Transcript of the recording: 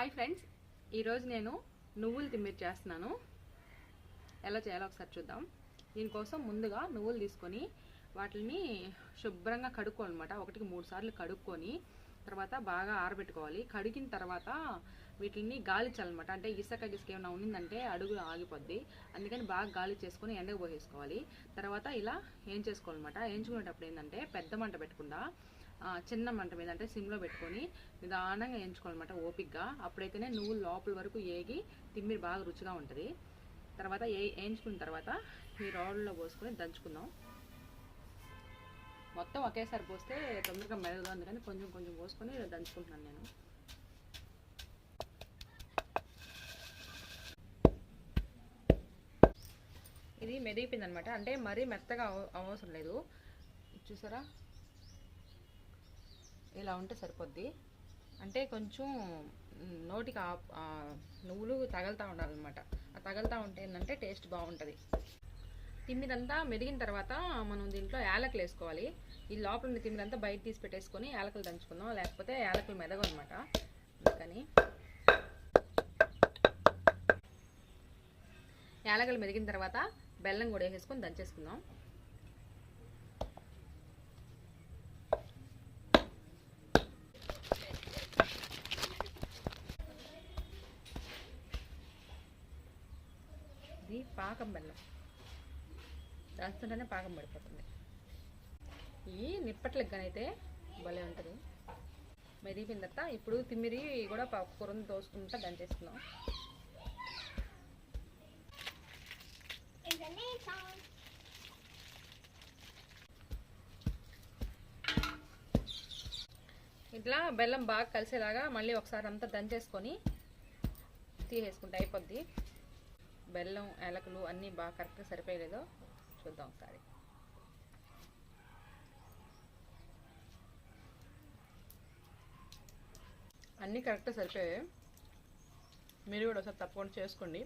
Hi friends ఈరోజు నేను నువ్వులు తిమ్మిరి చేస్తున్నాను. ఎలా చేయాలో ఒకసారి చూద్దాం. దీనికోసం ముందుగా నువ్వులు తీసుకొని వాటిని శుభ్రంగా కడుక్కోవాలన్నమాట. ఒకటికి మూడు సార్లు కడుక్కొని తర్వాత బాగా ఆరబెట్టుకోవాలి. కడిగిన తర్వాత వీటిని గాలిచాలన్నమాట. అంటే ఇసుక గిసుక ఏమైనా ఉన్నిందంటే అడుగు ఆగిపోద్ది. అందుకని బాగా గాలి చేసుకొని ఎండకు పోసేసుకోవాలి. తర్వాత ఇలా ఏం చేసుకోవాలన్నమాట వేయించుకునేటప్పుడు ఏంటంటే పెద్ద మంట పెట్టకుండా చిన్న మంట మీద అంటే సిమ్లో పెట్టుకొని నిదానంగా ఎంచుకోవాలన్నమాట ఓపిక్గా అప్పుడైతేనే నువ్వు లోపల వరకు ఏగి తిమ్మిరి బాగా రుచిగా ఉంటుంది. తర్వాత ఏ వేయించుకున్న తర్వాత ఈ రోడ్లో పోసుకొని దంచుకుందాం. మొత్తం ఒకేసారి పోస్తే తొందరగా మెదదు అందుకని కొంచెం కొంచెం పోసుకొని దంచుకుంటున్నాను నేను. ఇది మెదిగిపోయింది అనమాట అంటే మరీ మెత్తగా అవ- అవసరం లేదు. చూసారా? ఇలా ఉంటే సరిపోద్ది. అంటే కొంచెం నోటికి నువ్వులు తగలుతూ ఉండాలన్నమాట. ఆ తగలుతూ ఉంటే ఏంటంటే టేస్ట్ బాగుంటుంది. తిమ్మిదంతా మెదిగిన తర్వాత మనం దీంట్లో యాలకులు వేసుకోవాలి. ఈ లోపల ఉన్న తిమ్మిదంతా బయట తీసి పెట్టేసుకొని యాలకులు దంచుకుందాం. లేకపోతే యాలకులు మెదగవు అనమాట అందుకని యాలకులు మెదిగిన తర్వాత బెల్లం కూడా వేసేసుకొని దంచేసుకుందాం. ఇది పాకం బెల్లం. దాస్తుంటేనే పాకం పడిపోతుంది. ఈ నిప్పట్లకి అయితే భలే ఉంటుంది. మెదిగిన తర్వాత ఇప్పుడు తిమ్మిరి కూడా కూరని తోసుకుంటా దంచేస్తున్నాం ఇట్లా బెల్లం బాగా కలిసేలాగా మళ్ళీ ఒకసారి అంతా దంచేసుకొని తీసేసుకుంటే అయిపోద్ది. బెల్లం యాలకులు అన్నీ బాగా కరెక్ట్గా సరిపోయలేదో చూద్దాం ఒకసారి. అన్నీ కరెక్ట్గా సరిపోయాయి. మీరు కూడా ఒకసారి తప్పకుండా చేసుకోండి.